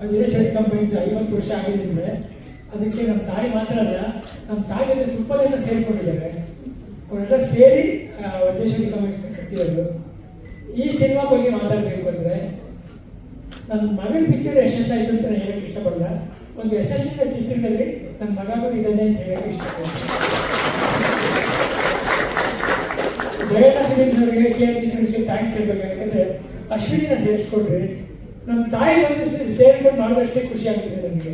Vajreshwari companies ಐವತ್ತು ವರ್ಷ ಆಗಿದೆ ಅಂದರೆ ಅದಕ್ಕೆ ನಮ್ಮ ತಾಯಿ ಮಾತ್ರ ಅಲ್ಲ, ನಮ್ಮ ತಾಯಿ ಜೊತೆ ತುಂಬ ಜನ ಸೇರಿಕೊಂಡಿದ್ದಾರೆ. ಅವರೆಲ್ಲ ಸೇರಿ ವಜ್ರೇಶ್ವರಿ ಕಂಪನೀಸ್ ಕಟ್ಟಿರೋದು. ಈ ಸಿನಿಮಾ ಬಗ್ಗೆ ಮಾತಾಡಬೇಕು ಅಂದರೆ ನನ್ನ ಮಗನ ಪಿಕ್ಚರ್ ಯಶಸ್ಸಾಯಿತು ಅಂತ ನಾನು ಹೇಳಕ್ಕೆ ಇಷ್ಟಪಡಲ್ಲ. ಒಂದು ಯಶಸ್ಸಿನ ಚಿತ್ರದಲ್ಲಿ ನನ್ನ ಮಗನೂ ಇದ್ದಾನೆ ಅಂತ ಹೇಳಕ್ಕೆ ಇಷ್ಟಪಡ್ತೀನಿ ಜಗನ್ನಾಥ ಫಿಲಿಮ್ಸ್ ಅವರಿಗೆ ಕೆ ಎಚ್ ಫಿಲಿಮ್ಸ್ಗೆ ಥ್ಯಾಂಕ್ಸ್ ಹೇಳ್ಬೇಕು. ಯಾಕಂದರೆ ಅಶ್ವಿನಿನ ಸೇರಿಸ್ಕೊಟ್ರಿ ನಮ್ಮ ತಾಯಿ ಬಂದು ಸೇರಿಕೊಂಡು ಮಾಡಿದಷ್ಟೇ ಖುಷಿ ಆಗ್ತಿದೆ ನನಗೆ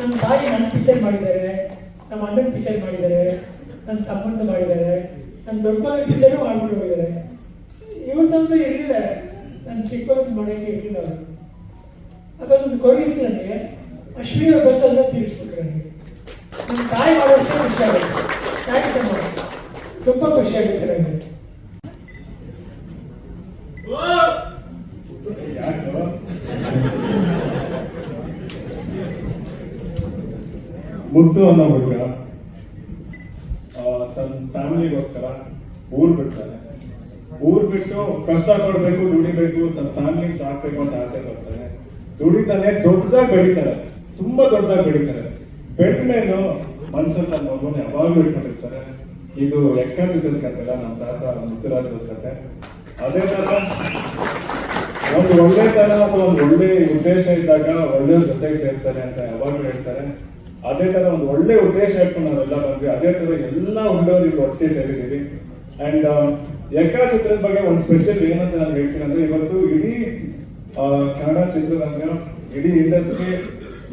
ನಮ್ಮ ತಾಯಿ ನನ್ನ ಪಿಕ್ಚರ್ ಮಾಡಿದ್ದಾರೆ ನಮ್ಮ ಅಣ್ಣನ ಪಿಕ್ಚರ್ ಮಾಡಿದ್ದಾರೆ ನನ್ನ ತಮ್ಮಂದು ಮಾಡಿದ್ದಾರೆ ನನ್ನ ದೊಡ್ಡ ಮಗನ ಪಿಕ್ಚರು ಮಾಡ್ಕೊಂಡು ಹೋಗಿದ್ದಾರೆ. ಇರಲಿಲ್ಲ ನನ್ನ ಚಿಕ್ಕ ಮಾಡೋಕ್ಕೆ ಇರಲಿಲ್ಲ ಅವರು. ಅದೊಂದು ಕೊರಗಿತ್ತು ನನಗೆ. ಅಶ್ವಿನಿ ಅವ್ರು ತೀರಿಸ್ಬಿಟ್ರು ನನಗೆ. ನಮ್ಮ ತಾಯಿ ಮಾಡೋಷ್ಟೇ ಖುಷಿ ಆಗುತ್ತೆ. ಥ್ಯಾಂಕ್ಸ್ ಅಮ್ಮ. ತುಂಬ ಖುಷಿಯಾಗುತ್ತೆ ನನಗೆ. ಮುದ್ದು ಅನ್ನೋ ಹುಡುಗ ತನ್ನ ಫ್ಯಾಮಿಲಿಗೋಸ್ಕರ ಊರ್ ಬಿಡ್ತಾನೆ ಊರ್ ಬಿಟ್ಟು ಕಷ್ಟ ಪಡ್ಬೇಕು, ದುಡಿಬೇಕು ಸನ್ ಫ್ಯಾಮಿಲಿ ಸಾಕ್ಬೇಕು ಅಂತ ಆಸೆ ಪಡ್ತಾನೆ ದುಡಿತಾನೆ ದೊಡ್ಡದಾಗಿ ಬೆಳಿತಾರೆ, ತುಂಬಾ ದೊಡ್ಡದಾಗಿ ಬೆಳಿತಾರೆ. ಬೆಳೆದ ಮೇಲೆ ಮನ್ಸಲ್ಲಿ ತನ್ನ ಮಗುನ ಯಾವಾಗ್ಲೂ ಇಟ್ಕೊಂಡಿರ್ತಾರೆ. ಇದು ಎಕ್ಕ ಚಿತ್ರದ ಕತೆ ನಮ್ಮ ತಾತ ಮುತ್ತುರಾಜದ ಕತೆ ಅದೇ ತರ ಒಂದು ಒಳ್ಳೆತನ ಅಥವಾ ಒಂದು ಒಳ್ಳೆ ಉದ್ದೇಶ ಇದ್ದಾಗ ಒಳ್ಳೆಯವ್ರ ಜೊತೆಗೆ ಸೇರ್ತಾರೆ ಅಂತ ಯಾವಾಗಲೂ ಹೇಳ್ತಾರೆ. ಅದೇ ಥರ ಒಂದು ಒಳ್ಳೆ ಉದ್ದೇಶ ಇಟ್ಕೊಂಡು ನಾವೆಲ್ಲ ಬಂದ್ವಿ ಅದೇ ಥರ ಎಲ್ಲ ಹುಡುಗರು ಇಲ್ಲಿ ಒಟ್ಟಿಗೆ ಸೇರಿದ್ದೀವಿ. ಅಂಡ್ ಯಕ್ಕಾ ಚಿತ್ರದ ಬಗ್ಗೆ ಒಂದು ಸ್ಪೆಷಲ್ ಏನಂತ ನಾನು ಹೇಳ್ತೀನಿ ಅಂದ್ರೆ ಇವತ್ತು ಇಡೀ ಕನ್ನಡ ಚಿತ್ರರಂಗ, ಇಡೀ ಇಂಡಸ್ಟ್ರಿ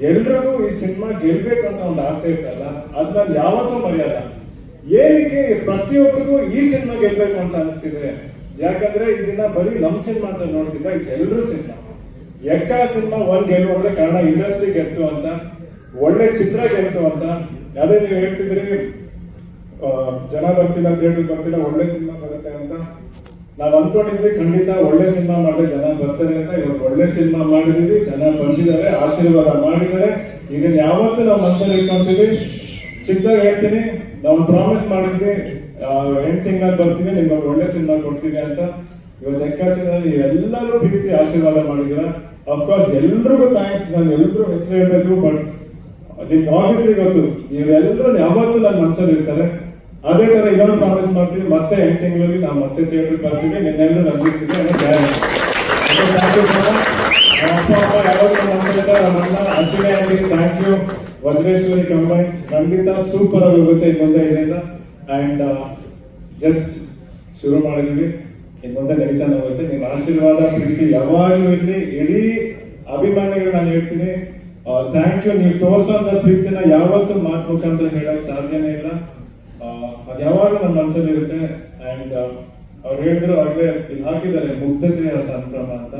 ಎಲ್ರಿಗೂ ಈ ಸಿನಿಮಾ ಗೆಲ್ಬೇಕು ಅಂತ ಒಂದು ಆಸೆ ಇತ್ತಲ್ಲ ಅದು ನಾನು ಯಾವತ್ತೂ ಮರೆಯಲ್ಲ. ಏನಕ್ಕೆ ಪ್ರತಿಯೊಬ್ಬರಿಗೂ ಈ ಸಿನಿಮಾ ಗೆಲ್ಬೇಕು ಅಂತ ಅನಿಸ್ತಿದೆ? ಯಾಕಂದ್ರೆ ಇದನ್ನ ಬರೀ ನಮ್ಮ ಸಿನಿಮಾ ಅಂತ ನೋಡ್ತಿಲ್ಲ ಎಲ್ಲರೂ ಸಿನಿಮಾ. ಎಕ್ಕ ಸಿನಿಮಾ ಒಂದು ಗೆಲ್ಲು ಅಂದ್ರೆ ಕನ್ನಡ ಇಂಡಸ್ಟ್ರಿ ಗೆದ್ದು ಅಂತ ಒಳ್ಳೆ ಚಿತ್ರ ಗೆಲ್ತು ಅಂತ. ಯಾವುದೇ ನೀವು ಹೇಳ್ತಿದ್ರಿ ಜನ ಬರ್ತಿಲ್ಲ ಥಿಯೇಟರ್ ಬರ್ತಿಲ್ಲ, ಒಳ್ಳೆ ಸಿನಿಮಾ ಬರುತ್ತೆ ಅಂತ. ನಾವು ಅನ್ಕೊಂಡಿದ್ವಿ ಖಂಡಿತ ಒಳ್ಳೆ ಸಿನಿಮಾ ಮಾಡಿದ್ರೆ ಜನ ಬರ್ತಾರೆ ಅಂತ. ಇವತ್ತು ಒಳ್ಳೆ ಸಿನಿಮಾ ಮಾಡಿದೀವಿ ಜನ ಬಂದಿದ್ದಾರೆ, ಆಶೀರ್ವಾದ ಮಾಡಿದ್ದಾರೆ. ಇದನ್ನ ಯಾವತ್ತೂ ನಾವು ಮನಸ್ಸಲ್ಲಿ ಇಟ್ಕೊಂತೀವಿ. ಚಿಕ್ಕದಾಗ ಹೇಳ್ತೀನಿ, ನಾವು ಪ್ರಾಮಿಸ್ ಮಾಡಿದ್ವಿ ಎಂಟು ತಿಂಗಳಲ್ಲಿ ಬರ್ತೀವಿ ನಿಮ್ಗೆ ಒಳ್ಳೆ ಸಿನಿಮಾ ಕೊಡ್ತೀವಿ ಅಂತ. ಇವತ್ತು ಲೆಕ್ಕಾಚಾರದಲ್ಲಿ ಎಲ್ಲರೂ ಬಿಡಿಸಿ ಆಶೀರ್ವಾದ ಮಾಡಿದ್ದೀರಾ? ಅಫ್ಕೋರ್ಸ್ ಎಲ್ರಿಗೂ ಥ್ಯಾಂಕ್ಸ್ ನಾನು ಎಲ್ರಿಗೂ ಹೆಸರು ಹೇಳಬೇಕು ಬಟ್ ನಿಮ್ಗೆ ಆಬ್ವಿಯಸ್ಲಿ ಗೊತ್ತು. ಇವರೆಲ್ಲರೂ ಯಾವತ್ತೂ ನನ್ನ ಮನಸ್ಸಲ್ಲಿ ಇರ್ತಾರೆ. ಅದೇ ತರ ಇನ್ನೊಂದು ಪ್ರಾಮಿಸ್ ಮಾಡ್ತೀವಿ ಮತ್ತೆ ಎಂಟು ತಿಂಗಳಲ್ಲಿ ನಾವು ಮತ್ತೆ ಥಿಯೇಟರ್ ಬರ್ತೀವಿ ನಿನ್ನೆಲ್ಲರೂ ಯು ಅಪ್ಪ ಯಾವಾಗಲೂ ಮನಸ್ಸಲ್ಲಿದ್ದಾರೆ ನಮ್ಮ ಅಣ್ಣ Ashwini aunty thank you Vajreshwari combines ಖಂಡಿತ ಸೂಪರ್ ಆಗಿ ಹೋಗುತ್ತೆ ಇನ್ನೊಂದೇ ಇದರಿಂದ ಆ್ಯಂಡ್ ಜಸ್ಟ್ ಶುರು ಮಾಡಿದೀವಿ. ಇನ್ನೊಂದೇ ನಡೀತಾನೆ ಹೋಗುತ್ತೆ. ನಿಮ್ಮ ಆಶೀರ್ವಾದ, ಪ್ರೀತಿ ಯಾವಾಗಲೂ ಇರಲಿ. ಇಡೀ ಅಭಿಮಾನಿಗಳು ನಾನು ಹೇಳ್ತೀನಿ. ಥ್ಯಾಂಕ್ ಯು ನೀವು ತೋರ್ಸೋಂಥ ಪ್ರೀತಿನ ಯಾವತ್ತೂ ಮಾಡ್ಬೇಕಂತ ಹೇಳೋಕೆ ಸಾಧ್ಯನೇ ಇಲ್ಲ. ಅದು ಯಾವಾಗಲೂ ನನ್ನ ಮನಸ್ಸಲ್ಲಿ ಇರುತ್ತೆ. ಆ್ಯಂಡ್ ಅವ್ರು ಹೇಳಿದ್ರು ಆಗ್ಲೇ ಇಲ್ಲಿ ಹಾಕಿದ್ದಾರೆ, ಮುಗ್ಧತೆಯ ಸಂಭ್ರಮ ಅಂತ.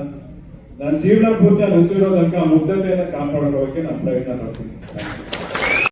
ನನ್ನ ಜೀವನ ಪೂರ್ತಿ ತನಕ ಆ ಮುಗ್ಧತೆಯನ್ನು ಕಾಪಾಡ್ಕೊಳ್ಳೋಕೆ ನಾನು ಪ್ರಯತ್ನ ಮಾಡ್ತೀನಿ.